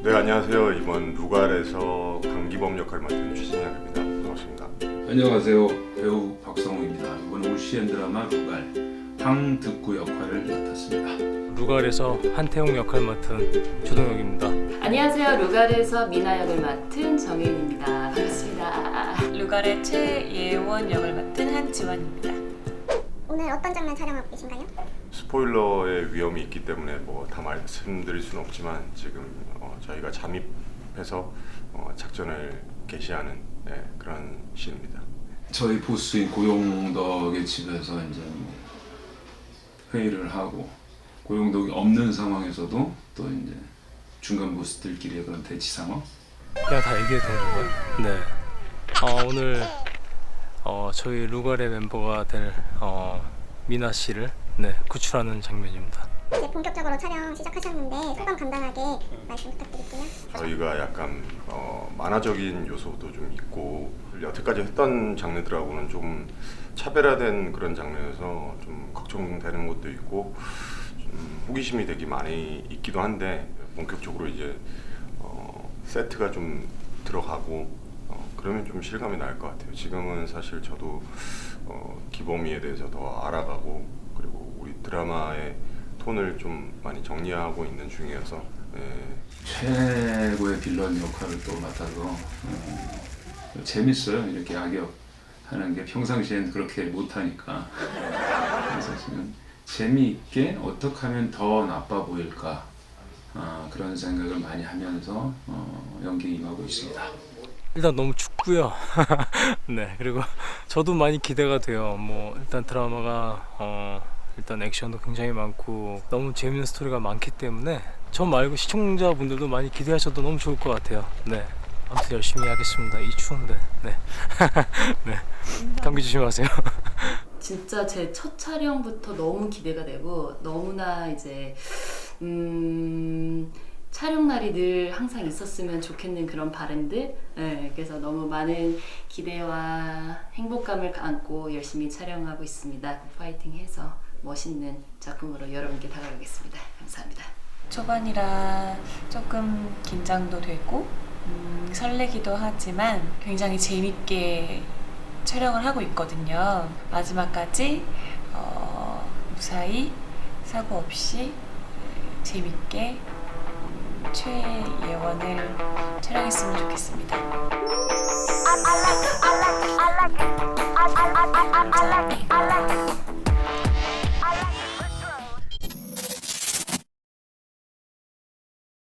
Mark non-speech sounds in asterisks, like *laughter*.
네 안녕하세요 이번 루갈에서 강기범 역할을 맡은 최진혁입니다 반갑습니다 안녕하세요 배우 박성우입니다 이번 올시엔 드라마 루갈 황득구 역할을 맡았습니다 루갈에서 한태용 역할 맡은 조동혁입니다. 안녕하세요. 루갈에서 미나 역을 맡은 정혜인입니다. 반갑습니다. 루갈의 최예원 역을 맡은 한지원입니다. 오늘 어떤 장면 촬영하고 계신가요? 스포일러의 위험이 있기 때문에 뭐 다 말씀드릴 수는 없지만 지금 어, 저희가 잠입해서 어, 작전을 개시하는 네, 그런 씬입니다 저희 보스인 고용덕의 집에서 이제 회의를 하고 고용덕이 없는 상황에서도 또 이제 중간 보스들끼리의 그런 대치 상황 그냥 다 얘기해도 되는 건가요? 네. 어, 오늘 어, 저희 루갈의 멤버가 될 어, 미나 씨를 네, 구출하는 장면입니다. 이제 본격적으로 촬영 시작하셨는데 소감 간단하게 말씀 부탁드릴게요. 저희가 약간 어, 만화적인 요소도 좀 있고 여태까지 했던 장르들하고는 좀 차별화된 그런 장르여서 좀 걱정되는 것도 있고 좀 호기심이 되게 많이 있기도 한데 본격적으로 이제 어, 세트가 좀 들어가고 어, 그러면 좀 실감이 날 것 같아요. 지금은 사실 저도 어, 기범이에 대해서 더 알아가고 그리고 우리 드라마의 톤을 좀 많이 정리하고 있는 중이어서 예, 최고의 빌런 역할을 또 맡아서 어, 재밌어요 이렇게 악역 하는 게 평상시엔 그렇게 못하니까 그래서 지금 재미있게 어떻게 하면 더 나빠 보일까 아, 그런 생각을 많이 하면서 어, 연기 임하고 있습니다. 일단 너무 춥고요. *laughs* 네, 그리고 저도 많이 기대가 돼요. 뭐 일단 드라마가 어, 일단 액션도 굉장히 많고 너무 재밌는 스토리가 많기 때문에 저 말고 시청자분들도 많이 기대하셔도 너무 좋을 것 같아요. 네. 아무튼 열심히 하겠습니다. 이 추운데. 네. *laughs* 네. 감기 조심하세요. *laughs* 진짜 제 첫 촬영부터 너무 기대가 되고 너무나 이제 음, 촬영 날이 늘 항상 있었으면 좋겠는 그런 바람들. 네, 그래서 너무 많은 기대와 행복감을 안고 열심히 촬영하고 있습니다. 파이팅 해서 멋있는 작품으로 여러분께 다가가겠습니다. 감사합니다. 초반이라 조금 긴장도 되고 음, 설레기도 하지만 굉장히 재밌게 촬영을 하고 있거든요. 마지막까지 어, 무사히 사고 없이 재밌게 음, 최예원을 촬영했으면 좋겠습니다.